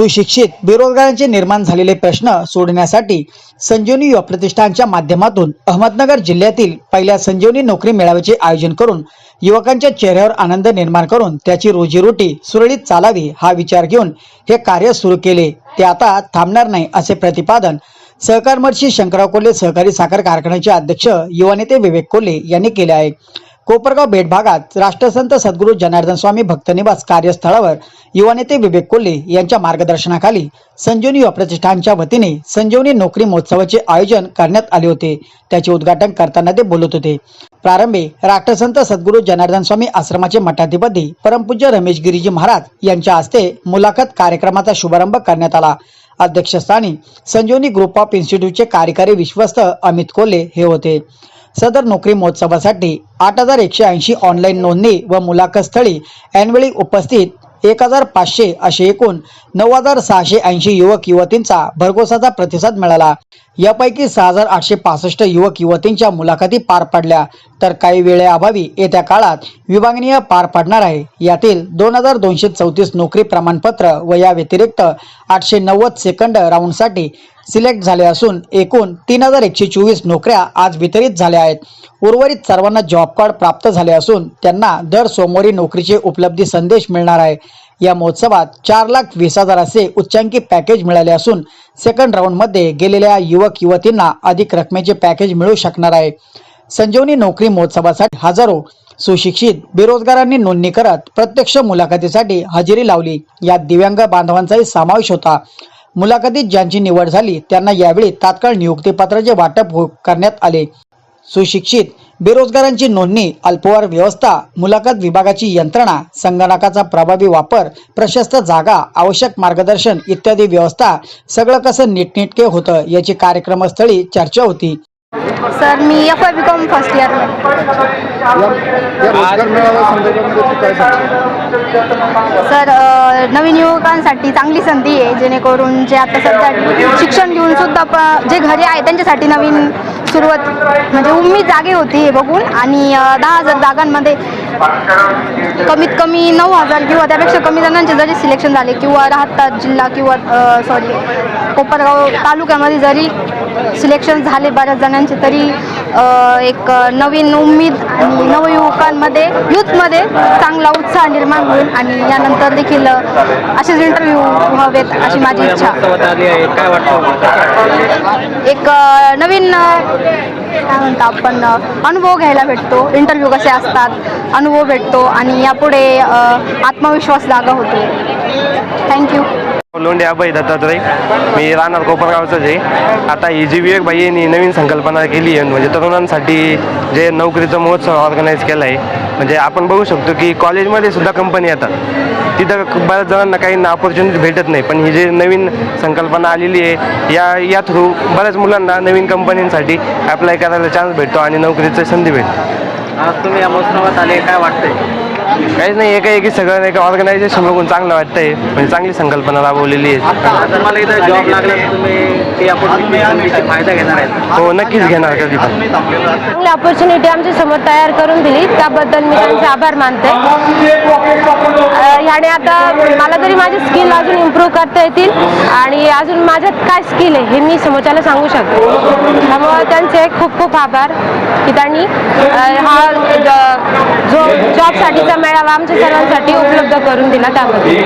सुशिक्षित बेरोजगारांचे निर्माण झालेले प्रश्न सोडण्यासाठी संजीवनी युवा प्रतिष्ठानच्या माध्यमातून अहमदनगर जिल्ह्यातील पहिल्या संजीवनी नोकरी मेळाव्याचे आयोजन करून युवकांच्या चेहऱ्यावर आनंद निर्माण करून त्याची रोजीरोटी सुरळीत चालावी हा विचार घेऊन हे कार्य सुरू केले. ते आता थांबणार नाही असे प्रतिपादन सहकार मर्शी शंकरराव कोल्हे सहकारी साखर कारखान्याचे अध्यक्ष युवा नेते विवेक कोल्हे यांनी केले आहे. कोपरगाव भेट भागात राष्ट्रसंत सद्गुरू जनार्दन स्वामी भक्तनिवास कार्यस्थळावर युवा नेते विवेक कोल्हे यांच्या मार्गदर्शनाखाली संजीवनी युवा प्रतिष्ठानच्या वतीने संजीवनी नोकरी महोत्सवाचे आयोजन करण्यात आले होते. त्याचे उद्घाटन करताना ते बोलत होते. प्रारंभी राष्ट्रसंत सद्गुरू जनार्दन स्वामी आश्रमाचे मठाधिपती परमपूज्य रमेश गिरीजी महाराज यांच्या हस्ते मुलाखत कार्यक्रमाचा शुभारंभ करण्यात आला. अध्यक्षस्थानी संजीवनी ग्रुप ऑफ इन्स्टिट्यूटचे कार्यकारी विश्वस्त अमित कोल्हे हे होते. सदर नोकरी महोत्सवासाठी आठ हजार एकशे ऐंशी ऑनलाईन नोंदणी व मुलाखत स्थळी ऐनवेळी उपस्थित एक हजार पाचशे असे एकूण नऊ हजार सहाशे ऐंशी युवक युवतींचा भरघोसाचा प्रतिसाद मिळाला. यापैकी सहा हजार आठशे पासष्ट युवक युवतींच्या मुलाखती पार पडल्या. तर काही वेळेअभावी येत्या काळात विभागनीय पार पडणार आहे. यातील दोन हजार दोनशे चौतीस नोकरी प्रमाणपत्र व या व्यतिरिक्त आठशे नव्वद सेकंड राऊंडसाठी सिलेक्ट झाले असून एकूण तीन हजार एकशे चोवीस नोकऱ्या आज वितरित झाल्या आहेत. उर्वरित सर्वांना जॉब कार्ड प्राप्त झाले असून त्यांना दर सोमवारी नोकरीचे उपलब्धी संदेश मिळणार आहे. या महोत्सवात चार लाख वीस हजार असे उच्चांकी पॅकेज मिळाले असून सेकंड राऊंडमध्ये गेलेल्या युवक युवतींना अधिक रकमेचे पॅकेज मिळू शकणार आहे. संजीवनी नोकरी महोत्सवासाठी हजारो सुशिक्षित बेरोजगारांनी नोंदणी करत प्रत्यक्ष मुलाखतीसाठी हजेरी लावली. यात दिव्यांग बांधवांचाही समावेश होता. मुलाखतीत ज्यांची निवड झाली त्यांना यावेळी तात्काळ नियुक्तीपत्राचे वाटप हो- करण्यात आले. सुशिक्षित बेरोजगारांची नोंदणी अल्पवार व्यवस्था मुलाखत विभागाची यंत्रणा संगणकाचा प्रभावी वापर प्रशस्त जागा आवश्यक मार्गदर्शन इत्यादी व्यवस्था सगळं कसं नीटनेटके होतं याची कार्यक्रमस्थळी चर्चा होती. सर मी F Y B Com first year sir नवीन युवकांसाठी चांगली संधी आहे जेणेकरून जे आता सध्या शिक्षण घेऊन सुद्धा प जे घरी आहे त्यांच्यासाठी नवीन सुरुवात म्हणजे उम्मीद जागे होती हे बघून आणि दहा हजार जागांमध्ये कमीत कमी नऊ हजार किंवा त्यापेक्षा कमी जणांचे जरी सिलेक्शन झाले किंवा राहतात जिल्हा किंवा सॉरी कोपरगाव तालुक्यामध्ये जरी सिलेक्शन झाले बऱ्याच जणांचे तरी एक नवीन उमेद आणि नवयुवकांमध्ये यूथमध्ये चांगला उत्साह निर्माण होईल आणि यानंतर देखील असेच इंटरव्ह्यू व्हावेत अशी माझी इच्छा. एक नवीन काय म्हणतो आपण अनुभव घ्यायला भेटतो. इंटरव्ह्यू कसे असतात अनुभव भेटतो आणि यापुढे आत्मविश्वास जागा होतो. थँक्यू लोंढे अभय दत्तात्रय मी राहणार कोपरगावचाच आहे. आता ही जी विवेक भाई यांनी नवीन संकल्पना केली आहे म्हणजे तरुणांसाठी जे नोकरीचा महोत्सव ऑर्गनाईज केला आहे म्हणजे आपण बघू शकतो की कॉलेजमध्ये सुद्धा कंपनी येतात. तिथं बऱ्याच जणांना काही ऑपॉर्च्युनिटी भेटत नाही पण ही जी नवीन संकल्पना आलेली आहे या या थ्रू बऱ्याच मुलांना नवीन कंपनींसाठी अप्लाय करायला चान्स भेटतो आणि नोकरीची संधी भेटते. आज तुम्ही या महोत्सवात आले काय वाटतंय? काहीच नाही एका एकी सगळं एक ऑर्गनायझेशन बघून चांगलं वाटतंय. म्हणजे चांगली संकल्पना राबवलेली आहे. इथं जॉब लागला तर तुम्ही ती opportunity संधीची फायदा घेणार आहेत. हो नक्कीच घेणार कधी पण. चांगली ऑपॉर्च्युनिटी आमच्यासमोर तयार करून दिली. त्याबद्दल मी त्यांचे आभार मानते. अ, ह्याने आता मला तरी माझे स्किल अजून इम्प्रूव्ह करता येतील. आणि अजून माझ्यात काय स्किल आहे हे मी समोरच्याला सांगू शकते. त्यामुळे त्यांचे खूप खूप आभार. की त्यांनी हा जो जॉबसाठीचा मेळावा आमच्या सर्वांसाठी उपलब्ध करून दिला त्याबद्दल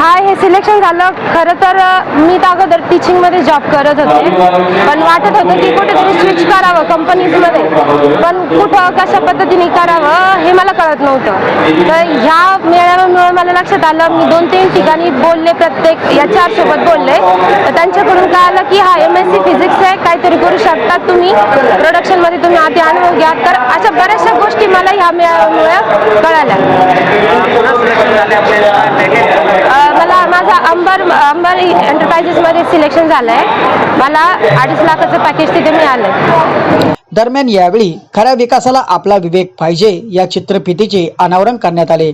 हा हे सिलेक्शन झालं. खरं तर मी तर अगोदर टीचिंगमध्ये जॉब करत होते. पण वाटत होतं की कुठेतरी स्विच करावं कंपनीजमध्ये पण कुठं कशा पद्धतीने करावं हे मला कळत नव्हतं. तर ह्या मेळाव्या मला लक्षात आलं मी दोन तीन ठिकाणी बोलले प्रत्येक या चार सोबत बोलले. तर त्यांच्याकडून काय आलं की हा एम एस सी फिजिक्स आहे काहीतरी करू शकतात तुम्ही. प्रोडक्शनमध्ये तुम्ही आधी अनुभव घ्या. तर अशा बऱ्याचशा गोष्टी मला ह्या मेळाव्यामुळे कळाल्या. मला माझा अंबर अंबर एंटरप्राइजेसमध्ये सिलेक्शन झालं आहे मला अडीच लाखाचं पॅकेज तिथे मिळालं. दरम्यान यावेळी खऱ्या विकासाला आपला विवेक पाहिजे या चित्रफितीचे अनावरण करण्यात आले.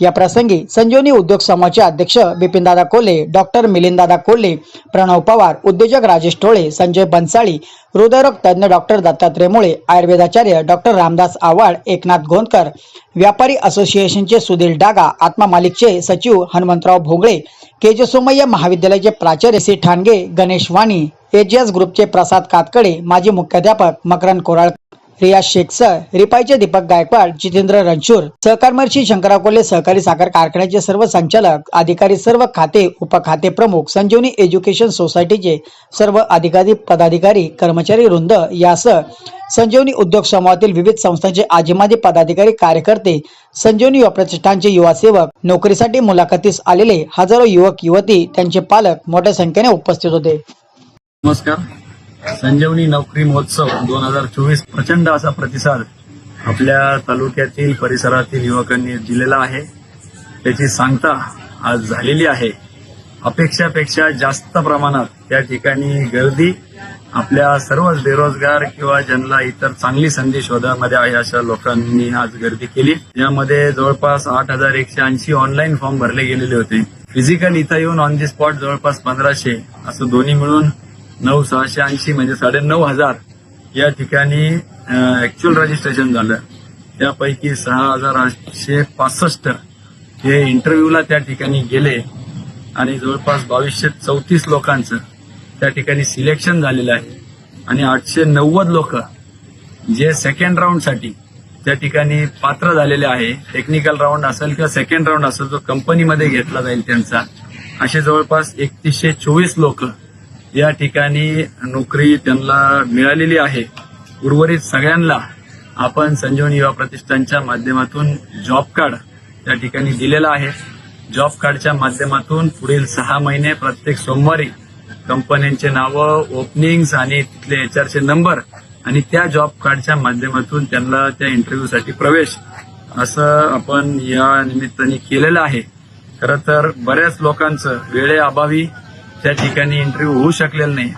या प्रसंगी संजीवनी उद्योग समूहाचे अध्यक्ष बिपिनदादा कोल्हे डॉक्टर मिलिंददादा कोल्हे प्रणव पवार उद्योजक राजेश टोळे संजय बनसाळी हृदयरोग तज्ज्ञ डॉक्टर दत्तात्रय मुळे आयुर्वेदाचार्य डॉक्टर रामदास आव्हाड एकनाथ गोंदकर व्यापारी असोसिएशनचे सुधीर डागा आत्मा मालिकचे सचिव हनुमंतराव भोगळे केजे सोमय्या महाविद्यालयाचे प्राचार्य सी ठाणगे गणेश वाणी एजीएस ग्रुपचे प्रसाद कातकडे माजी मुख्याध्यापक मकरन कोराळ रिया शेख सर रिपाईचे दीपक गायकवाड जितेंद्र रणशूर सहकारमर्शी शंकरराव कोल्हे सहकारी साखर कारखान्याचे सर्व संचालक अधिकारी सर्व खाते उपखाते प्रमुख संजीवनी एज्युकेशन सोसायटीचे सर्व अधिकारी पदाधिकारी कर्मचारी वृंद यासह संजीवनी उद्योग समूहातील विविध संस्थांचे आजीमाजी पदाधिकारी कार्यकर्ते संजीवनी प्रतिष्ठानचे युवा सेवक नोकरीसाठी मुलाखतीस आलेले हजारो युवक युवती त्यांचे पालक मोठ्या संख्येने उपस्थित होते. नमस्कार. संजीवनी नोकरी महोत्सव दोन हजार चोवीस प्रचंड असा प्रतिसाद आपल्या तालुक्यातील परिसरातील युवकांनी दिलेला आहे. त्याची सांगता आज झालेली आहे. अपेक्षापेक्षा जास्त प्रमाणात त्या ठिकाणी गर्दी आपल्या सर्वच बेरोजगार किंवा ज्यांना इतर चांगली संधी शोधामध्ये आहे अशा लोकांनी आज गर्दी केली. यामध्ये जवळपास आठ हजार एकशे ऐंशी ऑनलाईन फॉर्म भरले गेलेले होते. फिजिकल इथं येऊन ऑन दी स्पॉट जवळपास पंधराशे असं दोन्ही मिळून नऊ सहाशे ऐंशी म्हणजे साडे नऊ हजार या ठिकाणी ऍक्च्युअल रजिस्ट्रेशन झालं. त्यापैकी सहा हजार आठशे पासष्ट हे इंटरव्ह्यूला त्या ठिकाणी गेले. आणि जवळपास बावीसशे चौतीस लोकांचं त्या ठिकाणी सिलेक्शन झालेलं आहे. आणि आठशे नव्वद लोक जे सेकंड राऊंडसाठी त्या ठिकाणी पात्र झालेले आहे. टेक्निकल राऊंड असेल किंवा सेकंड राऊंड असेल जो कंपनीमध्ये घेतला जाईल त्यांचा. असे जवळपास एकतीसशे चोवीस लोक या ठिकाणी नोकरी त्यांना मिळालेली आहे. उर्वरित सगळ्यांना आपण संजीवनी युवा प्रतिष्ठानच्या माध्यमातून जॉब कार्ड त्या ठिकाणी दिलेलं आहे. जॉब कार्डच्या माध्यमातून पुढील सहा महिने प्रत्येक सोमवारी कंपन्यांचे नावं ओपनिंग्स आणि तिथले एचआरचे नंबर आणि त्या जॉब कार्डच्या माध्यमातून त्यांना त्या इंटरव्ह्यूसाठी प्रवेश असं आपण या निमित्ताने केलेलं आहे. खरं तर बऱ्याच लोकांचं वेळेअभावी त्या ठिकाणी इंटरव्ह्यू होऊ शकलेला नाही.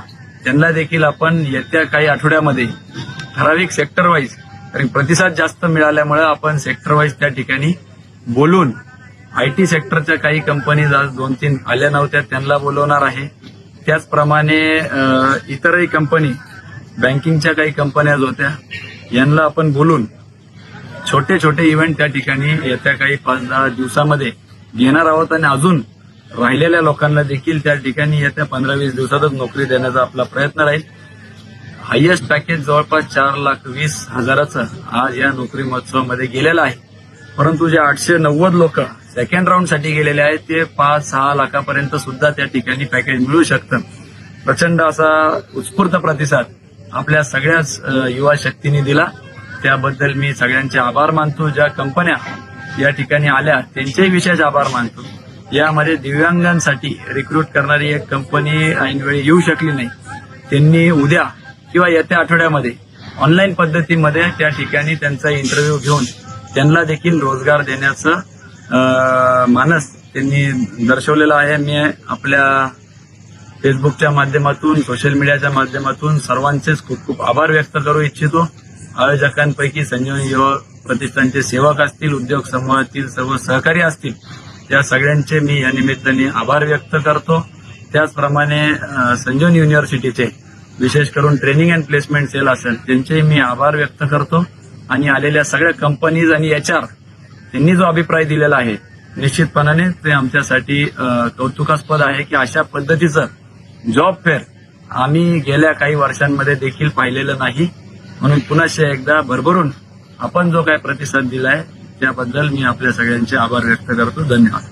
त्यांना देखील आपण येत्या काही आठवड्यामध्ये ठराविक सेक्टर वाईज कारण प्रतिसाद जास्त मिळाल्यामुळे आपण सेक्टर वाईज त्या ठिकाणी बोलून आय टी सेक्टरच्या काही कंपनीज आज दोन तीन आल्या नव्हत्या त्यांना बोलवणार आहे. त्याचप्रमाणे इतरही कंपनी बँकिंगच्या काही कंपन्या होत्या यांना आपण बोलून छोटे छोटे इव्हेंट त्या ठिकाणी येत्या काही पाच दहा दिवसामध्ये घेणार आहोत आणि अजून राहिलेल्या लोकांना देखील त्या ठिकाणी येत्या पंधरा वीस दिवसातच नोकरी देण्याचा आपला प्रयत्न राहील. हायेस्ट पॅकेज जवळपास चार लाख वीस हजाराचं आज या नोकरी महोत्सवामध्ये गेलेलं आहे. परंतु जे आठशे नव्वद लोक सेकंड राऊंडसाठी गेलेले आहेत ते पाच सहा लाखापर्यंत सुद्धा त्या ठिकाणी पॅकेज मिळू शकतं. प्रचंड असा उत्स्फूर्त प्रतिसाद आपल्या सगळ्याच युवा शक्तीने दिला. त्याबद्दल मी सगळ्यांचे आभार मानतो. ज्या कंपन्या या ठिकाणी आल्या त्यांचेही विशेष आभार मानतो. यामध्ये दिव्यांगांसाठी रिक्रूट करणारी एक कंपनी ऐनवेळी येऊ शकली नाही. त्यांनी उद्या किंवा येत्या आठवड्यामध्ये ऑनलाईन पद्धतीमध्ये त्या ठिकाणी त्यांचा इंटरव्ह्यू घेऊन त्यांना देखील रोजगार देण्याचं मानस त्यांनी दर्शवलेलं आहे. मी आपल्या फेसबुकच्या माध्यमातून सोशल मीडियाच्या माध्यमातून सर्वांचेच खूप खूप आभार व्यक्त करू इच्छितो. आयोजकांपैकी संजीवनी युवा प्रतिष्ठानचे सेवक असतील उद्योग समूहातील सर्व सहकारी असतील त्या सगळ्यांचे मी या निमित्ताने आभार व्यक्त करतो. त्याचप्रमाणे संजीवन युनिव्हर्सिटीचे विशेष करून ट्रेनिंग अँड प्लेसमेंट सेल असेल त्यांचे मी आभार व्यक्त करतो. आणि आलेल्या सगळ्या कंपनीज आणि एच आर त्यांनी जो अभिप्राय दिलेला आहे निश्चितपणाने ते आमच्यासाठी कौतुकास्पद आहे की अशा पद्धतीचं जॉब फेअर आम्ही गेल्या काही वर्षांमध्ये देखील पाहिलेलं नाही. म्हणून पुन्हा एकदा भरभरून आपण जो काय प्रतिसाद दिलाय त्याबद्दल मी आपल्या सगळ्यांचे आभार व्यक्त करतो. धन्यवाद.